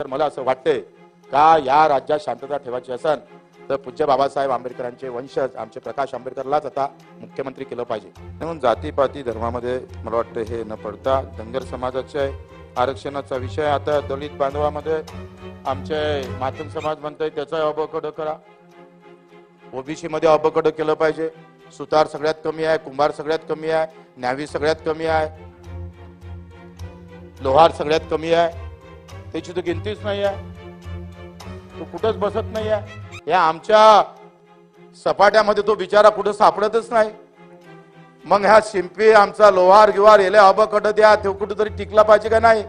तर मला असं वाटतंय का या राज्यात शांतता ठेवायची असेल तर पूज्य बाबासाहेब आंबेडकरांचे वंशज आमचे प्रकाश आंबेडकरलाच आता मुख्यमंत्री केलं पाहिजे. म्हणून जातीपाती धर्मामध्ये मला वाटतं हे न पडता धनगर समाजाचे आरक्षणाचा विषय आता दलित बांधवामध्ये आमचे मातम समाज म्हणतोय त्याचा अबकड करा. ओबीसी मध्ये अबकड केलं पाहिजे. सुतार सगळ्यात कमी आहे कुंभार सगळ्यात कमी आहे न्यावी सगळ्यात कमी आहे लोहार सगळ्यात कमी आहे. त्याची तर गिनतीच नाही आहे तो कुठंच बसत नाही आहे या आमच्या सपाट्यामध्ये तो बिचारा कुठं सापडतच नाही. मग ह्या शिंपी आमचा लोहार गिवार याला अबकड द्या तो कुठेतरी टिकला पाहिजे का नाही?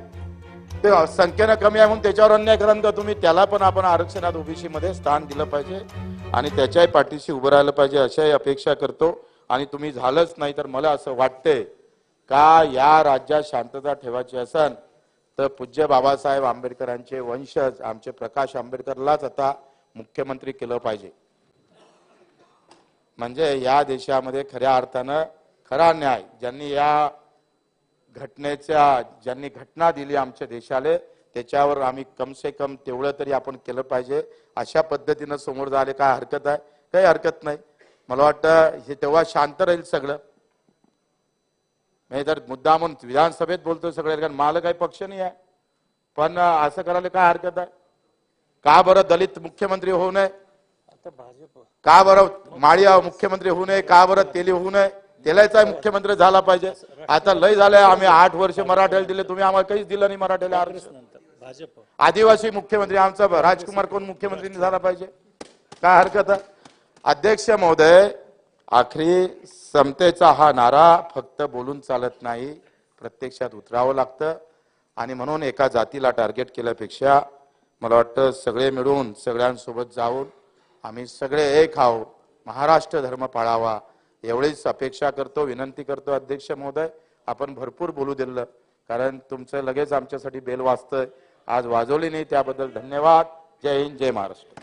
ते संख्येनं कमी आहे म्हणून त्याच्यावर अन्याय करा का तुम्ही. त्याला पण आपण आरक्षणात ओबीसी मध्ये स्थान दिलं पाहिजे. आणि त्याच्याही पाठीशी उभं राहिलं पाहिजे अशाही अपेक्षा करतो. आणि तुम्ही झालंच नाही तर मला असं वाटतंय का या राज्यात शांतता ठेवायची असेल तर पूज्य बाबासाहेब आंबेडकरांचे वंशज आमचे प्रकाश आंबेडकरलाच आता मुख्यमंत्री केलं पाहिजे. म्हणजे या देशामध्ये खऱ्या अर्थानं खरा न्याय ज्यांनी या घटनेच्या ज्यांनी घटना दिली आमच्या देशाला त्याच्यावर आम्ही कम से कम तेवढं तरी आपण केलं पाहिजे. अशा पद्धतीनं समोर झाले काय हरकत आहे? काही हरकत नाही. मला वाटतं हे तेव्हा शांत राहील सगळं. नाही तर मुद्दा म्हणून विधानसभेत बोलतोय सगळे कारण मला काही पक्ष नाही आहे. पण असं करायला काय हरकत आहे? का बरं दलित मुख्यमंत्री होऊ नये? का बरं माळी मुख्यमंत्री होऊ नये? का बरं तेली होऊ नये? तेलाचा मुख्यमंत्री झाला पाहिजे. आता लय झालंय आम्ही आठ वर्ष मराठ्याला दिले तुम्ही आम्हाला काहीच दिलं नाही मराठ्याला आरक्षण. आदिवासी मुख्यमंत्री आमचा राजकुमार कोण मुख्यमंत्री झाला पाहिजे? काय हरकत आहे? अध्यक्ष महोदय आखरी समतेचा हा नारा फक्त बोलून चालत नाही प्रत्यक्षात उतरावं लागतं. आणि म्हणून एका जातीला टार्गेट केल्यापेक्षा मला वाटतं सगळे मिळून सगळ्यांसोबत जाऊन आम्ही सगळे एक आहो महाराष्ट्र धर्म पाळावा. एवढीच अपेक्षा करतो विनंती करतो अध्यक्ष महोदय. आपण भरपूर बोलू दिलं. कारण तुमचं लगेच आमच्यासाठी बेल वाजतंय. आज वाजवली नाही त्याबद्दल धन्यवाद. जय हिंद जय महाराष्ट्र.